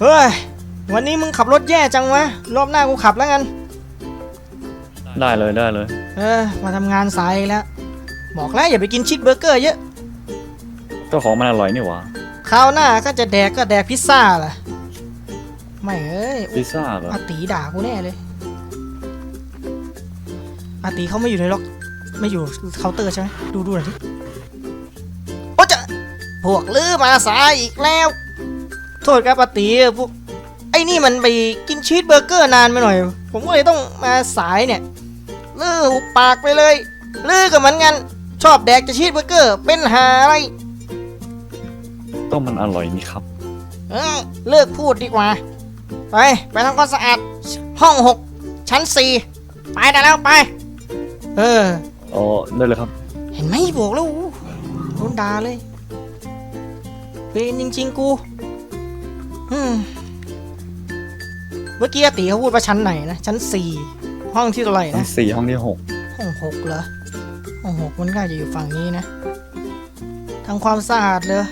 เฮ้ย วันนี้มึงขับรถแย่จังวะ รอบหน้ากูขับแล้วกัน ได้เลยได้เลย เออ มาทำงานสายอีกแล้ว บอกแล้วอย่าไปกินชีสเบอร์เกอร์เยอะ ก็ของมันอร่อยนี่หว่าคราวหน้าก็จะแดกก็แดกพิซซ่าล่ะ ไม่เอ้ยพิซซ่าเหรออาตีด่ากูแน่เลยอาตีเขาไม่อยู่ในล็อก ไม่อยู่เคาน์เตอร์ใช่ไหมดูดูหน่อยดิ โอ้จะพวกลือมาสายอีกแล้ว โทษครับอาตีพวกไอ้นี่มันไปกินชีสเบอร์เกอร์นานไปหน่อย ผมก็เลยต้องมาสายเนี่ยลือหุบปากไปเลยลือก็เหมือนกันชอบแดกจะชีสเบอร์เกอร์เป็นหาอะไรก็มันอร่อยนี่ครับ เออเลิกพูดดีกว่า ไป ไปทำความสะอาด ห้องหกชั้นสี่ไปได้แล้วไป เอออ๋อได้เลยครับ เห็นไหมบอกแล้วโดนด่าเลยเป็นจริง ๆ กูอืม เมื่อกี้อาตีเขาพูดว่าชั้นไหนนะ ชั้นสี่ห้องที่เท่าไหร่ทั้นะงสี่ห้องที่หกห้องหกเหรอห้องหกมันน่าจะอยู่ฝั่งนี้นะทำความสะอาดเลย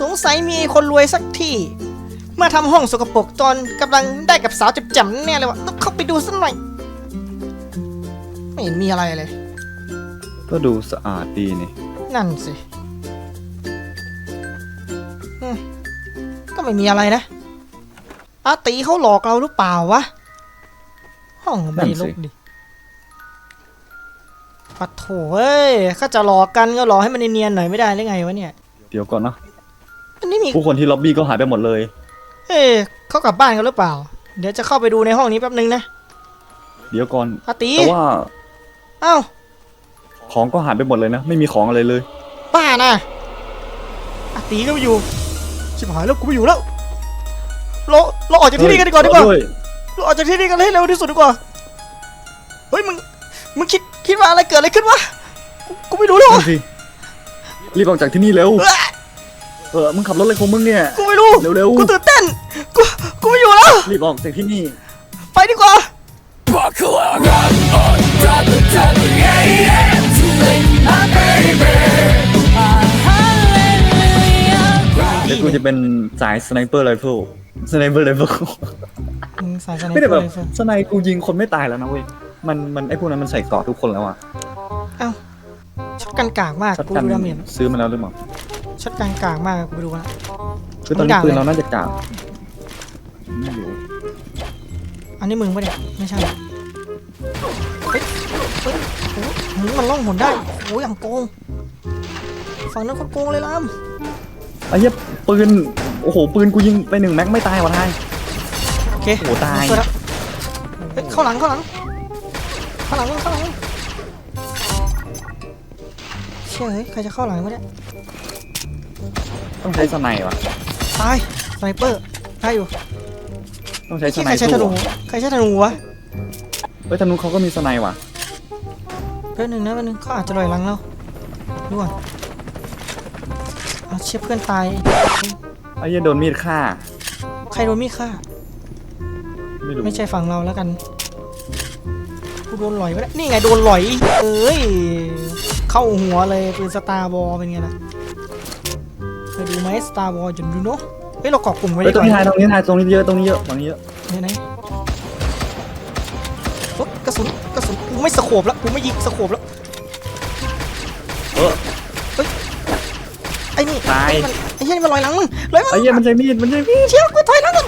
สงสัยมีคนรวยสักที่ มาทำห้องสกปรกตอนกำลังได้กับสาวจับจำแน่เลยวะต้องเข้าไปดูสักหน่อยไม่เห็นมีอะไรเลย ก็ดูสะอาดดีนี่นั่นสิ ก็ไม่มีอะไรนะอาตีเขาหลอกเราหรือเปล่าวะ ห้องไม่ลุกดิปัดโถเอ้ยข้าจะหลอกกันก็หลอกให้มันเนียนๆหน่อยไม่ได้หรือไงวะเนี่ย เดี๋ยวก่อนนะอันนี้มีผู้คนที่ล็อบบี้ก็หายไปหมดเลย เอ้ยเขากลับบ้านกันหรือเปล่า เดี๋ยวจะเข้าไปดูในห้องนี้แป๊บนึงนะ เดี๋ยวก่อนอาตีแต่ว่า เอ้า ของก็หายไปหมดเลยนะ ไม่มีของอะไรเลย ป้าน่ะอาตีก็ไม่อยู่ ชิบหายแล้วกูไม่อยู่แล้ว เราเราออกจากที่นี่กันดีกว่าดีกว่าเฮ้ยเราออกจากที่นี่กันให้เร็วที่สุดดีกว่า เฮ้ยมึงมึงคิดคิดว่าอะไรเกิดอะไรขึ้นวะ กูกูไม่รู้เลยนั่วะนสิรีบออกจากที่นี่เร็วเอ้ยเออมึงขับรถอะไรของมึงเนี่ย กูไม่รู้ เร็วๆ กูตื่นเต้น กูกูไม่อยู่แล้ว รีบออกจากที่นี่ ไปดีกว่าเดี๋ยวกูจะเป็นสายสไนเปอร์ไรเฟิลสไนเปอร์ไรเฟิลมึงสายสไนไม่เปได้อแบร์บไรเฟิลสไนกูยิงคนไม่ตายแล้วนะเว้ยมันมันไอพวกนั้นมันใส่เกราะทุกคนแล้วอะเอ้าช็อตกันกากมากช็อตกูกันดูดาเมจซื้อมาแล้วหรือเปล่าช็อตกันกากมากกูไปดูแล้วคือตอนนี้มันกากปืนเลยเราน่าจะกากไม่รู้อันนี้มึงปะเนี่ยไม่ใช่เฮ้ยเฮ้ยโอ้โหมึงมันล่องหนได้โอ้ยอย่างโกง ฝั่งนั้นคนโกงเลยล่ะ ไอ้เหี้ยปืน โอ้โห ปืนกูยิงไปหนึ่งแม็กไม่ตายวะทาย โอเคโอ้โหตาย ช่วยแล้วเฮ้ยเข้าหลังเข้าหลังเข้าหลังเข้าหลังเชื่อเฮ้ยใครจะเข้าหลังวะเนี่ยต้องใช้สไนวะตายสไนเปอร์ได้อยู่ต้องใช้สที่ไนใครใช้ธสู้นูใครใช้ธนูวะเฮ้ยธนูเขาก็มีสไนว่ะเพื่อนหนึ่งนะเพื่อนหนึ่งเขาอาจจะลอยหลังเราดูก่อน เอาเชี่ยเพื่อนตาย ไอ้เหี้ยโดนมีดฆ่า ใครโดนมีดฆ่า ไม่รู้ไม่ใช่ฝั่งเราแล้วกัน กูโดนหลอยไปแล้วนี่ไงโดนหลอยเอ้ย เข้าหัวเลยปืนสตาร์บอลเป็นไงล่ะเคยดูไหมสตาร์บอลจนดูเนาะเฮ้ยเราเกาะกลุ่มไว้เฮ้ยดีตรกงนี้ว่าทายตรงนี้ทายตรงนี้เยอะตรงนี้เยอะตรงนี้เยอะไหนไหนปุ๊บกระสุนกระสุนกูไม่สโคบแล้วกูไม่ยิงสโคบแล้ว อ้นี่ตายมันไอ้เหี้ยนี่มันลอยหลังมึงลอยมึงไอ้เหี้ยมันใช้มีดมันใช้มีดเชี่ยกูถอยหลังกัน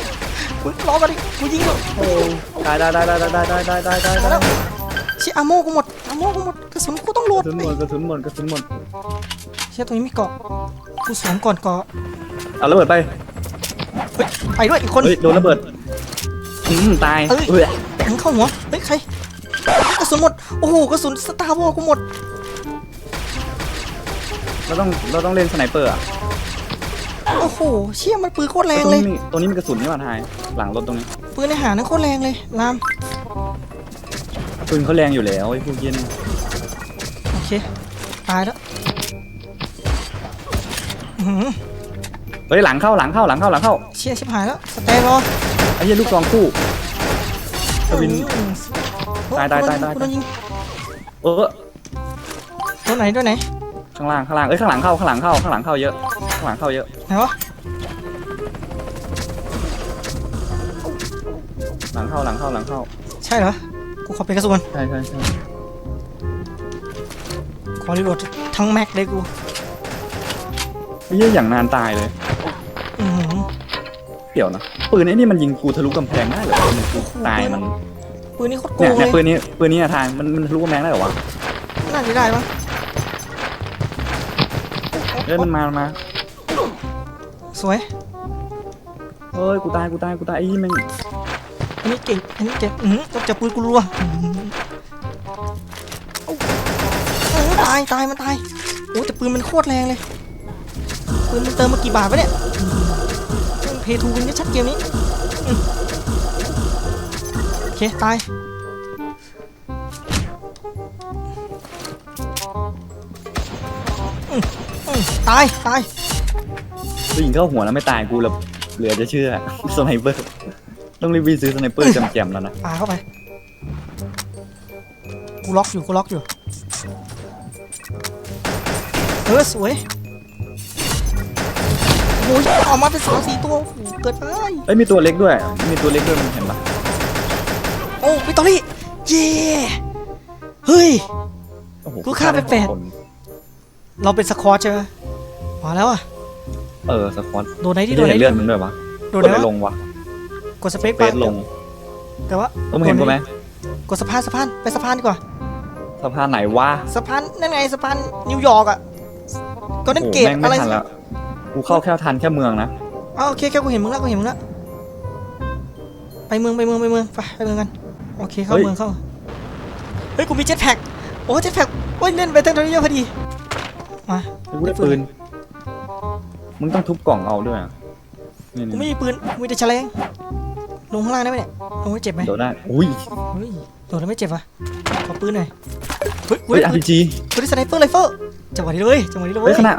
มึงรอมาดิกูยิงอยู่โอ้ได้ได้ได้ได้ได้ได้ได้ได้ได้มาแล้วเชี่ยอาโมกูหมดอาโมกูหมดกระสุนกูต้องโหลกดระสุนหมดกระสุนหมดกระสุนหมดเชี่ยตรงนี้มีเกาะกูสวมก่อนเกาะเอาระเบิดไปเฮ้ยไปด้วยอีกคนเฮ้ยโดนระเบิดอืมตายเอ้ยเฮ้ยมึงเข้าหัวเฮ้ยใครกระสุนหมดโอ้โหกระสุนสตาร์วอลกูหมด เราต้องเราต้องเล่นสไนเปอร์อะโอ้โหเชี่ยมันปืนโคตรแรงตรงเลย นี้มีตรงนี้มีกระสุนนี่หว่าทายหลังรถตรงนี้ปืนในหานั่นโคตรแรงเลยลามปืนเขาแรงอยู่แล้วไอ้พวกเย็นโอเคตายแล้วอื้อหือเฮ้ยหลังเข้าหลังเข้าหลังเข้าหลังเข้าเชี่ยชิบหายแล้วสเตย์รอไอ้เหี้ยลูกซองคู่สวินโอ้ตายตายตายกูโดนยิงเออตัวไหนตัวไหน ข้างล่างข้างล่างเอ้ยข้างหลังเข้าข้างหลังเข้าข้างหลังเข้าเยอะข้างหลังเข้าเยอะไหนวะเข้าหลังเข้าหลังเข้าใช่เหรอกูขอเป็นกระสุนใช่ใช่ใช่ขอรีโหลดทั้งแม็กเลยกูไอ้เหี้ยอย่างนานตายเลยอือหือเดี๋ยวนะปืนไอ้นี่มันยิงกูทะลุกำแพงได้เหรอมันกูตายมันปืนนี้โคตรโกเนี่ยงเนี่ยเลปืยนนี้ปืนนี้อะทางมันมันทะลุกำแพงได้เหรอวะน่าจะได้ปะ เอ้ยมันมามันมาสวย เฮ้ยกูตายกูตายกูตายไอ้ยี่แม่งอันนี้เก่ง อันนี้เก่งอือหือต้องจับปืนกูรัวอื้อหือเอ้าเออตาย ตาย มันตาย โอ้แต่ปืนมันโคตรแรงเลย ปืนมันเติมมากี่บาทวะเนี่ยมันเพทูกันชัดๆเกมนี้อืมโอเค ตายอืมอืม ตายตายกูยิงเข้าหัวแล้วไม่ตายกูแล้วเหลือจะเชื่อ สไนเปอร์ ต้องรีบวิ่งซื้อสไนเปอร์แจมๆแล้วนะปาเข้าไปกูล็อกอยู่กูล็อกอยู่เออสวยโอ้ยออกมาเป็นสามสี่ตัวโอ้โหเกิดไปเอ้ยมีตัวเล็กด้วย มีตัวเล็กด้วยมึงเห็นปะโอ้วิตอรี่เย่เฮ้ย โอ้โหกูฆ่าไปแปด คน เราเป็นสควอตใช่ไหมมาแล้วอะ เออสควอตโดนไหนที่ที่โดนไหนเห็นที่เลือดมันด้วยวะโดนกไหดนอะไรลวะงวะกดสเปคเฟซลง แต่ว่าต้องเห็นกูไหมกดสะพานสะพานไปสะพานดีกว่าสะพานไหนวะสะพานนั่นไงสะพานนิวยอร์กอะก็นั่นโอ้โหเกตแม่งอะไม่ไรทันแล้วกูเข้าแค่ทันแค่เมืองนะอ๋อโอเคแค่กูเห็นมึงแล้วกูเห็นมึงแล้วไปเมืองไปเมืองไปเมืองไปไปเมืองกันโอเคเข้าเมืองเข้าเฮ้ยกูมีเจ็ตแพ็กโอ้เจ็ตแพ็กโอ้ยเล่นไปเต้นตัวนี้เยอะพอดี มากูได้ปืน มึงต้องทุบกล่องเอาด้วยอะนี่กูนี่ไม่มีปืนกูมีแต่แฉลงลงข้างล่างได้ไหมเนี่ยลงไม่เจ็บไหมโดนได้ อุ้ยเฮ้ยโดนแล้วไม่เจ็บอะขอปืนหน่อยเฮ้ยเฮ้ย RPG ปืนสไนเปอร์ไรเฟิลจังหวะนี้เลยจังหวะนี้เลยเฮ้ยเว้ยขนาด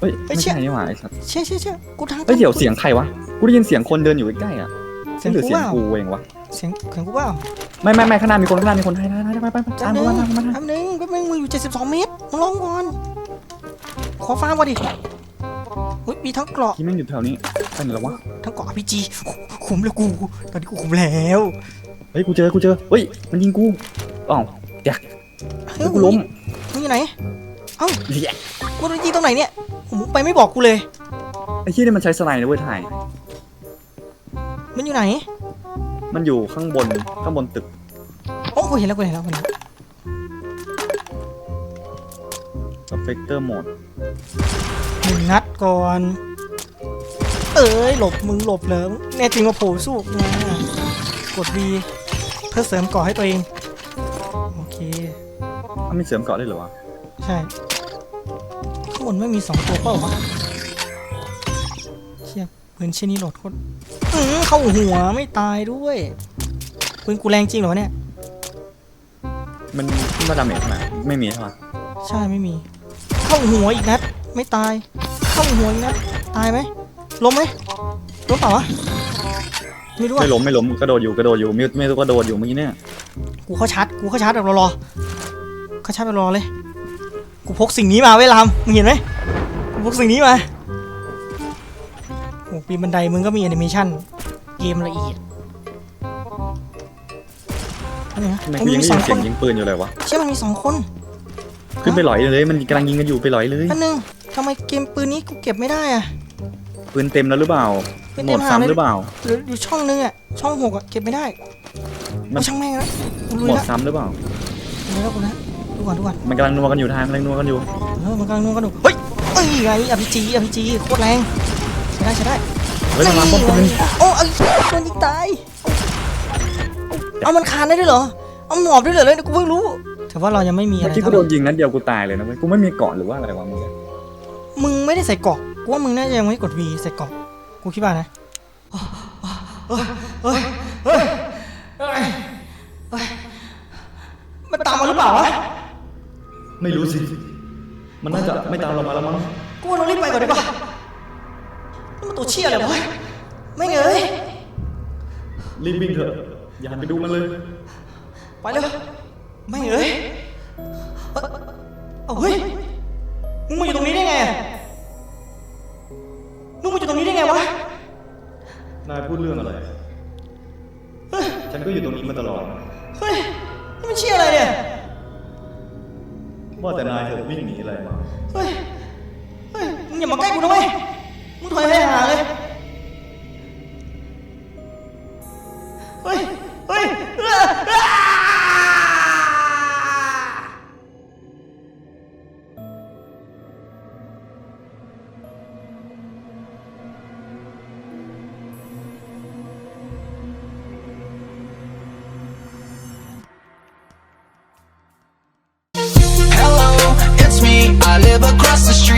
เฮ้ยเฮ้ไม่ยเชี่ยใช่นี่หว่าไอ้สัตว์เชี่ยเชี่ยเชี่ยกูทางเฮ้ยเดี๋ยวเสียงใครวะกูได้ยินเสียงคนเดินอยู่ใกล้ๆอะเสียงหรือกูเสียงเปล่ากูเองวะเสียงเสียงกูเปล่าไม่ไม่ไม่ข้างหน้ามีคนข้างหน้ามีคนให้ได้ได้ไปไปไปจัตามหกูนึ่งมาตามกูมาแป๊บนึงแป๊บนึงมึงอยู่72เมตรมึงลงก่อน ขอฟ้าก่อนดิเฮ้ยมีทั้งเกราะที่แม่งอยู่แถวนี้ไปไหนแล้ววะทั้งเกราะ RPG คุมแล้วกู ตอนนี้กูคุมแล้ว เฮ้ยกูเจอกูเจอ เฮ้ยมันยิงกูอ้าวแดกเฮ้ยกูล้มมึงอยู่ไหน เอ้าเหี้ยมึงโดนยิงตรงไหนเนี่ยมึงไปไม่บอกกูเลย ไอ้ที่นี่มันใช้สไนด์นะเว้ยถ่าย มันอยู่ไหน มันอยู่ข้างบนข้างบนตึก โอ้กูเห็นแล้วกูเห็นแล้วกูเห็นแล้วสเปกเตอร์โหมด หนึ่งนัดก่อน เอ้ยหลบมึงหลบเลยแน่จริงมาโผล่สู้กูมากด V เพื่อเสริมเกราะให้ตัวเอง โอเคมันมีเสริมเกราะได้เหรอวะใช่ข้างบนไม่มีสองตัวเปล่าวะเชี่ยปืนเช่นนี้โหลดโคตรอื้อเข้าหัวไม่ตายด้วยปืนกูแรงจริงเหรอวะเนี่ย มันขึ้นมาดาเมจเท่าไหร่ไม่มีใช่ปะใช่ไม่มี เข้าหัวอีกนัดไม่ตาย เข้าหัวอีกนัดตายไหมล้มไหมล้มเปล่าวะไม่รู้อะไม่ล้มไม่ล้มกระโดดอยู่กระโดดอยู่มิวไม่รู้กระโดดอยู่เมื่อกี้เนี่ยกูเข้าชาร์จกูเข้าชาร์จแบบรอๆเข้าชาร์จแบบรอเลย กูพกสิ่งนี้มาไว้ยลามมึงเห็นไหมกูพกสิ่งนี้มาโอ้ปีนบันไดมึงก็มีแอนิเมชันเกมละเอียดอะไรนะทำไมโอ้กูมันยังมีได้สยิอนงคเสียนงยิงปืนอยู่เลยวะใช่มันมีสองคน ขึ้นไปหลอยเลย มันกำลังยิงกันอยู่ไปหลอยเลยอันหนึงทำไมเกมปืนนี้กูเก็บไม่ได้อะ ปืนเต็มแล้วหรือเปล่าปืนหเต็มมดหาเลย ซ้ำหรือเปล่า หรืออยู่ช่องนึงอะช่องหกอะเก็บไม่ได้มัน โอ้ช่างแม่งแล้วกูลุยหมดละซ้ำหรือเปล่าลุยแล้วกูนะดูก่อนดูก่อนมันกำลังนัวกันอยู่ทางกำลังนัวกันอยู่ เออมันกำลังนัวกันดูเฮ้ยเอ้ยไงอภิจีอภิจีโคตรแรงใช้ได้ใช้ได้เฮ้ยมันมาป้อมปืนโอ้ไอ้คนยิงตายเอามันคานได้ด้วยเหรอเอาหมอบได้เลยเลยกูเพิ่งรู้ แต่ว่าเรายังไม่มีอะเมื่อไรกี้กูเท่าโดไหนร่ยิงนัดเดียวกูตายเลยนะเว้ย กูไม่มีเกาะหรือว่าอะไรวะมึงเนี่ยมึงไม่ได้ใส่เกราะกูว่ามึงน่าจะยังไม่กด V ใส่เกราะกูคิดว่านะเฮ้ยเฮ้ยเฮ้ยเฮ้ยเฮ้ยมันตามมาหรือเปล่าวะ ไม่รู้สิ มันน่าจะไม่ตามเรามาแล้วมั้ง กูว่าเรารีบไปก่อนดีกว่านี่มันตัวเชี่ยอะไรวะไม่งเอ้ยรีบวิ่งเถอะ อย่าหันไปดูมันเลย ไปเลยไม่งเอ้ย เอ้าเฮ้ย มึงมาอยู่ตรงนี้ได้ไงอะมึงมาอยู่ตรงนี้ได้ไงวะ นายพูดเรื่องอะไร เฮ้ยใจฉันก็อยู่ตรงนี้มาตลอด เฮ้ย นี่มันเชี่ยอะไรเนี่ย ว่าแต่นายเธอวิ่งหนีอะไรมา เฮ้ย เฮ้ย มึงอย่ามาใกล้กูนะเว้ย มึงถอยไปห่างเลย เฮ้ย I live across the street.